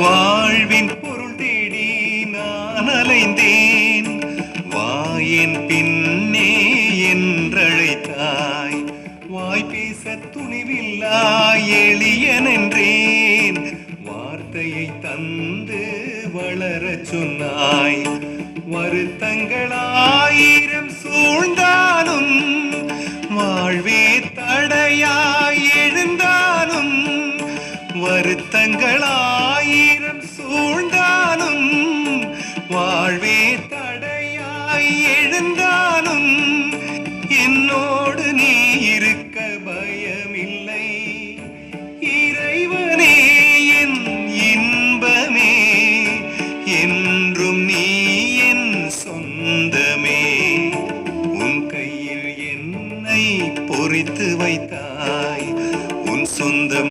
வாழ்வின் பொருள் தேடி நான் அலைந்தேன். வாயின் பின்னே என்றழைத்தாய். வாய் பேச துணிவில்லா எளியன் என்றேன் வார்த்தையை தந்து வளர சொன்னாய். வருத்தங்களாயிரம் சூழ்ந்தாலும் வாழ்வே தடையாய் எழுந்தாலும் வருத்தங்களா வாழ்வே தடையாய் எழுந்தாலும் என்னோடு நீ இருக்க பயமில்லை. இறைவனே என் இன்பமே என்றும் நீ என் சொந்தமே. உன் கையில் என்னை பொறித்து வைத்தாய் உன் சொந்தம்